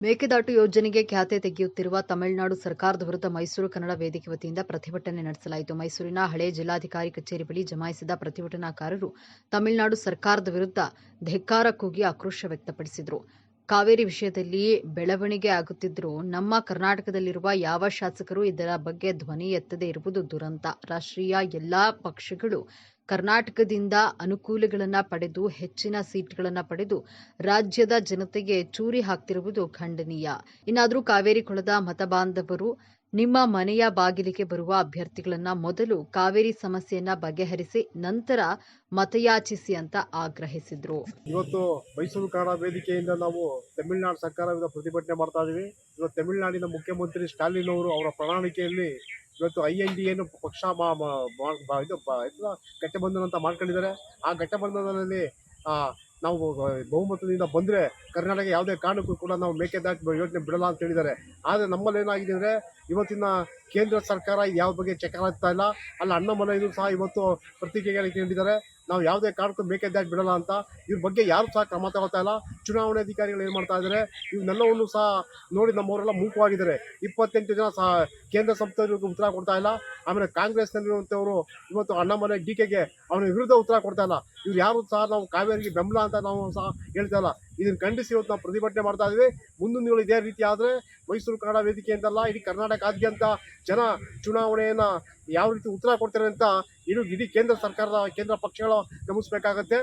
ಮೇಕೆದಾಟು ಯೋಜನೆಗೆ ಖ್ಯಾತೆ ತೆಗೆಯುತ್ತಿರುವ ತಮಿಳುನಾಡು ಸರ್ಕಾರದ ವಿರುದ್ಧ ಮೈಸೂರು ಕನ್ನಡ ವೇದಿಕೆ ವತಿಯಿಂದ ಪ್ರತಿಭಟನೆ ನಡೆಸಲಾಯಿತು. ಮೈಸೂರಿನ ಹಳೆ ಜಿಲ್ಲಾಧಿಕಾರಿ ಕಚೇರಿ ಬಳಿ ಜಮಾಯಿಸಿದ ಪ್ರತಿಭಟನಾಕಾರರು ತಮಿಳುನಾಡು ಸರ್ಕಾರದ ವಿರುದ್ಧ ಧಿಕ್ಕಾರ ಕೂಗಿ ಆಕ್ರೋಶ ವ್ಯಕ್ತಪಡಿಸಿದರು. ಕಾವೇರಿ ವಿಷಯದಲ್ಲಿ ಬೆಳವಣಿಗೆ ಆಗುತ್ತಿದ್ದರೂ ನಮ್ಮ ಕರ್ನಾಟಕದಲ್ಲಿರುವ ಯಾವ ಶಾಸಕರು ಇದರ ಬಗ್ಗೆ ಧ್ವನಿ ಎತ್ತದೇ ಇರುವುದು ದುರಂತ. ರಾಷ್ಟ್ರೀಯ ಎಲ್ಲಾ ಪಕ್ಷಗಳು ಕರ್ನಾಟಕದಿಂದ ಅನುಕೂಲಗಳನ್ನ ಪಡೆದು, ಹೆಚ್ಚಿನ ಸೀಟ್ಗಳನ್ನು ಪಡೆದು ರಾಜ್ಯದ ಜನತೆಗೆ ಚೂರಿ ಹಾಕ್ತಿರುವುದು ಖಂಡನೀಯ. ಇನ್ನಾದರೂ ಕಾವೇರಿ ಕೊಳದ ಮತಬಾಂಧವರು ನಿಮ್ಮ ಮನೆಯ ಬಾಗಿಲಿಗೆ ಬರುವ ಅಭ್ಯರ್ಥಿಗಳನ್ನ ಮೊದಲು ಕಾವೇರಿ ಸಮಸ್ಯೆಯನ್ನ ಬಗೆಹರಿಸಿ, ನಂತರ ಮತಯಾಚಿಸಿ ಅಂತ ಆಗ್ರಹಿಸಿದ್ರು. ಇವತ್ತು ಮೈಸೂರು ಕನ್ನಡ ವೇದಿಕೆಯಿಂದ ನಾವು ತಮಿಳುನಾಡು ಸರ್ಕಾರ ಪ್ರತಿಭಟನೆ ಮಾಡ್ತಾ ಇದೀವಿ. ಇವತ್ತು ತಮಿಳುನಾಡಿನ ಮುಖ್ಯಮಂತ್ರಿ ಸ್ಟಾಲಿನ್ ಅವರು ಅವರ ಪ್ರಣಾಳಿಕೆಯಲ್ಲಿ ಇವತ್ತು ಐ ಎಲ್ ಡಿ ಏನು ಪಕ್ಷ ಇದು ಘಟ್ಟಬಂಧನ ಅಂತ ಮಾಡ್ಕೊಂಡಿದ್ದಾರೆ. ಆ ಘಟ್ಟಬಂಧನದಲ್ಲಿ ನಾವು ಬಹುಮತದಿಂದ ಬಂದರೆ ಕರ್ನಾಟಕ ಯಾವುದೇ ಕಾರಣಕ್ಕೂ ಕೂಡ ನಾವು ಮೇಕೆದಾಟು ಯೋಜನೆ ಬಿಡಲ್ಲ ಅಂತ ಹೇಳಿದ್ದಾರೆ. ಆದರೆ ನಮ್ಮಲ್ಲಿ ಏನಾಗಿದೆ ಅಂದರೆ, ಇವತ್ತಿನ ಕೇಂದ್ರ ಸರ್ಕಾರ ಯಾವ ಬಗ್ಗೆ ಚೆಕ್ ಆಗ್ತಾ ಇಲ್ಲ. ಅಲ್ಲ ಮನೆಯೂ ಸಹ ಇವತ್ತು ಪ್ರತಿಕ್ರಿಯೆ ನೀಡಿದ್ದಾರೆ ನಾವು ಯಾವುದೇ ಕಾರಣಕ್ಕೂ ಮೇಕೆದಾಟು ಬಿಡಲ್ಲ ಅಂತ ಇವ್ರ ಬಗ್ಗೆ ಯಾರು ಸಹ ಕ್ರಮ ತಗೋತಾ ಇಲ್ಲ. ಚುನಾವಣೆ ಅಧಿಕಾರಿಗಳು ಏನು ಮಾಡ್ತಾ ಇದ್ದಾರೆ ಇವನ್ನೆಲ್ಲವನ್ನು ಸಹ ನೋಡಿ ನಮ್ಮವರೆಲ್ಲ ಮೂಕವಾಗಿದ್ದಾರೆ. ಇಪ್ಪತ್ತೆಂಟು ಜನ ಸಹ ಕೇಂದ್ರ ಸಂಸ್ಥೆಗಳಿಗೆ ಉತ್ತರ ಕೊಡ್ತಾ ಇಲ್ಲ. ಆಮೇಲೆ ಕಾಂಗ್ರೆಸ್ನಲ್ಲಿರುವಂಥವರು ಇವತ್ತು ಅಣ್ಣಾಮಲೆ ಡಿ ಕೆಗೆ ಅವನ ವಿರುದ್ಧ ಉತ್ತರ ಕೊಡ್ತಾ ಇಲ್ಲ. ಇವ್ರು ಯಾರು ಸಹ ನಾವು ಕಾವೇರಿಗೆ ಬೆಂಬಲ ಅಂತ ನಾವು ಸಹ ಹೇಳ್ತಾ ಇಲ್ಲ. ಇದನ್ನು ಖಂಡಿಸಿ ಇವತ್ತು ನಾವು ಪ್ರತಿಭಟನೆ ಮಾಡ್ತಾ ಇದ್ದೀವಿ. ಮುಂದಿನ ದಿನಗಳು ಇದೇ ರೀತಿ ಆದರೆ ಮೈಸೂರು ಕನ್ನಡ ವೇದಿಕೆ ಅಂತಲ್ಲ, ಇಡೀ ಕರ್ನಾಟಕಾದ್ಯಂತ ಜನ ಚುನಾವಣೆಯನ್ನು ಯಾವ ರೀತಿ ಉತ್ತರ ಕೊಡ್ತಾರೆ ಅಂತ ಇಡೀ ಇಡೀ ಕೇಂದ್ರ ಸರ್ಕಾರದ ಕೇಂದ್ರ ಪಕ್ಷಗಳು ಗಮನಿಸಬೇಕಾಗತ್ತೆ.